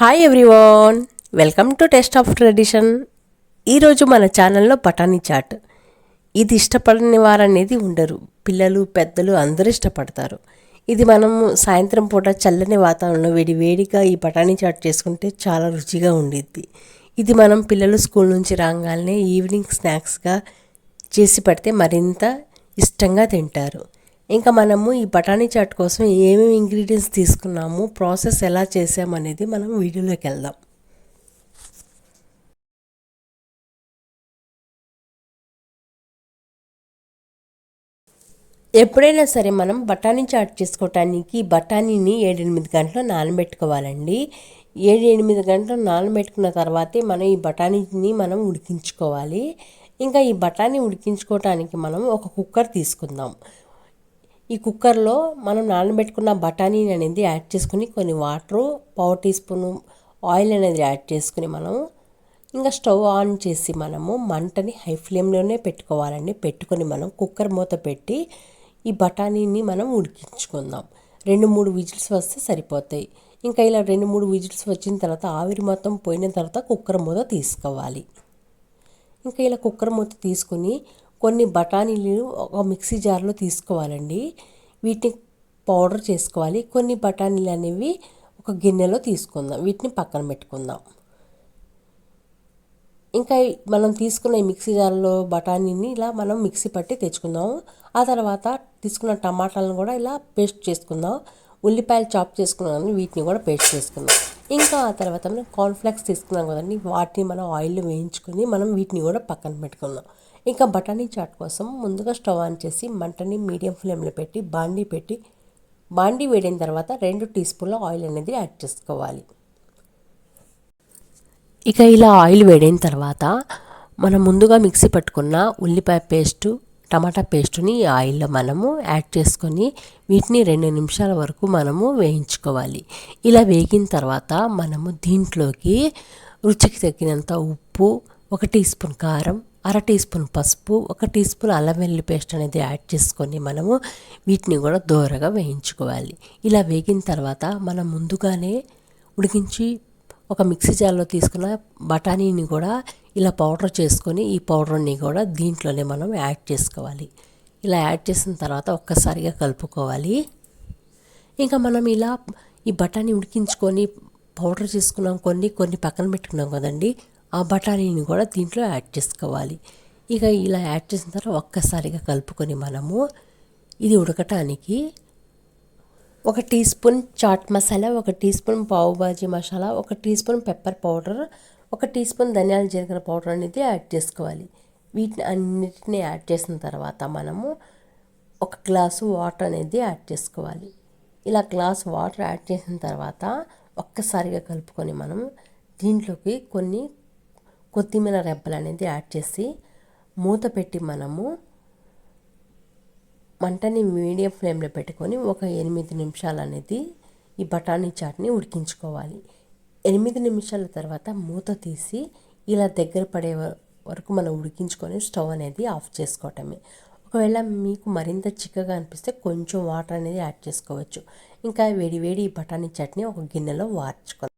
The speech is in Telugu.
Hi everyone welcome to test of tradition ఈరోజు మన ఛానల్లో బఠానీ చాట్. ఇది ఇష్టపడని వారనేది ఉండరు. పిల్లలు పెద్దలు అందరూ ఇష్టపడతారు. ఇది మనం సాయంత్రం పూట చల్లని వాతావరణంలో వేడి వేడిగా ఈ బఠానీ చాట్ చేసుకుంటే చాలా రుచిగా ఉండిద్ది. ఇది మనం పిల్లలు స్కూల్ నుంచి రాగానే ఈవినింగ్ స్నాక్స్గా చేసి పెడితే మరింత ఇష్టంగా తింటారు. ఇంకా మనము ఈ బఠానీ చాట్ కోసం ఏమేమి ఇంగ్రీడియంట్స్ తీసుకున్నాము ప్రాసెస్ ఎలా చేసామనేది మనం వీడియోలోకి వెళ్దాం. ఎప్పుడైనా సరే మనం బఠానీ చాట్ చేసుకోవటానికి బఠానీని ఏడెనిమిది గంటలు నానబెట్టుకోవాలండి. ఏడు ఎనిమిది గంటలు నానబెట్టుకున్న తర్వాతే మనం ఈ బఠానీని మనం ఉడికించుకోవాలి. ఇంకా ఈ బఠానీ ఉడికించుకోవటానికి మనం ఒక కుక్కర్ తీసుకుందాం. ఈ కుక్కర్లో మనం నానబెట్టుకున్న బఠానీ అనేది యాడ్ చేసుకుని కొన్ని వాటరు పావు టీ స్పూను ఆయిల్ అనేది యాడ్ చేసుకుని మనం ఇంకా స్టవ్ ఆన్ చేసి మనము మంటని హై ఫ్లేమ్లోనే పెట్టుకోవాలండి. పెట్టుకొని మనం కుక్కర్ మూత పెట్టి ఈ బఠానీని మనం ఉడికించుకుందాం. రెండు మూడు విజిల్స్ వస్తే సరిపోతాయి. ఇంకా ఇలా రెండు మూడు విజిల్స్ వచ్చిన తర్వాత ఆవిరి మొత్తం పోయిన తర్వాత కుక్కర్ మూత తీసుకోవాలి. ఇంకా ఇలా కుక్కర్ మూత తీసుకుని కొన్ని బఠానీలు ఒక మిక్సీ జార్లో తీసుకోవాలండి. వీటిని పౌడర్ చేసుకోవాలి. కొన్ని బఠానీలు అనేవి ఒక గిన్నెలో తీసుకుందాం. వీటిని పక్కన పెట్టుకుందాం. ఇంకా మనం తీసుకున్న ఈ మిక్సీ జార్లో బఠానీని ఇలా మనం మిక్సీ పట్టి తెచ్చుకుందాం. ఆ తర్వాత తీసుకున్న టమాటాలను కూడా ఇలా పేస్ట్ చేసుకుందాం. ఉల్లిపాయలు చాప్ చేసుకున్నాను. వీటిని కూడా పేస్ట్ చేసుకుందాం. ఇంకా ఆ తర్వాత మనం కార్న్ఫ్లెక్స్ తీసుకున్నాం కదండి. వాటిని మనం ఆయిల్లో వేయించుకొని మనం వీటిని కూడా పక్కన పెట్టుకుందాం. ఇంకా బఠానీ చాట్ కోసం ముందుగా స్టవ్ ఆన్ చేసి మంటని మీడియం ఫ్లేమ్లో పెట్టి బాండీ పెట్టి బాండీ వేడిన తర్వాత రెండు టీ స్పూన్ల ఆయిల్ అనేది యాడ్ చేసుకోవాలి. ఇక ఇలా ఆయిల్ వేడైన తర్వాత మనం ముందుగా మిక్సీ పట్టుకున్న ఉల్లిపాయ పేస్టు టమాటా పేస్టుని ఈ ఆయిల్లో మనము యాడ్ చేసుకొని వీటిని రెండు నిమిషాల వరకు మనము వేయించుకోవాలి. ఇలా వేగిన తర్వాత మనము దీంట్లోకి రుచికి తగినంత ఉప్పు ఒక టీ స్పూన్ కారం అర టీ స్పూన్ పసుపు ఒక టీ స్పూన్ అల్లం వెల్లుల్లి పేస్ట్ అనేది యాడ్ చేసుకొని మనము వీటిని కూడా దోరగా వేయించుకోవాలి. ఇలా వేగిన తర్వాత మనం ముందుగానే ఉడికించి ఒక మిక్సీ జార్లో తీసుకున్న బఠానీని కూడా ఇలా పౌడర్ చేసుకొని ఈ పౌడర్ని కూడా దీంట్లోనే మనం యాడ్ చేసుకోవాలి. ఇలా యాడ్ చేసిన తర్వాత ఒక్కసారిగా కలుపుకోవాలి. ఇంకా మనం ఇలా ఈ బఠానీ ఉడికించుకొని పౌడర్ చేసుకున్నాం కొన్ని కొన్ని పక్కన పెట్టుకున్నాం కదండి. ఆ బఠానీని కూడా దీంట్లో యాడ్ చేసుకోవాలి. ఇక ఇలా యాడ్ చేసిన తర్వాత ఒక్కసారిగా కలుపుకొని మనము ఇది ఉడకటానికి ఒక టీ స్పూన్ చాట్ మసాలా ఒక టీ స్పూన్ పావుబాజీ మసాలా ఒక టీ స్పూన్ పెప్పర్ పౌడర్ ఒక టీ స్పూన్ ధనియాల జీలకర్ర పౌడర్ అనేది యాడ్ చేసుకోవాలి. వీటిని అన్నిటిని యాడ్ చేసిన తర్వాత మనము ఒక గ్లాసు వాటర్ అనేది యాడ్ చేసుకోవాలి. ఇలా గ్లాస్ వాటర్ యాడ్ చేసిన తర్వాత ఒక్కసారిగా కలుపుకొని మనం దీంట్లోకి కొన్ని కొత్తిమీర రెబ్బలు అనేది యాడ్ చేసి మూత పెట్టి మనము మంటని మీడియం ఫ్లేమ్లో పెట్టుకొని ఒక ఎనిమిది నిమిషాలు అనేది ఈ బఠానీ చాట్ని ఉడికించుకోవాలి. ఎనిమిది నిమిషాల తర్వాత మూత తీసి ఇలా దగ్గర పడే వరకు మనం ఉడికించుకొని స్టవ్ అనేది ఆఫ్ చేసుకోవటమే. ఒకవేళ మీకు మరింత చిక్కగా అనిపిస్తే కొంచెం వాటర్ అనేది యాడ్ చేసుకోవచ్చు. ఇంకా వేడి వేడి బఠానీ చట్నీ ఒక గిన్నెలో వార్చుకొని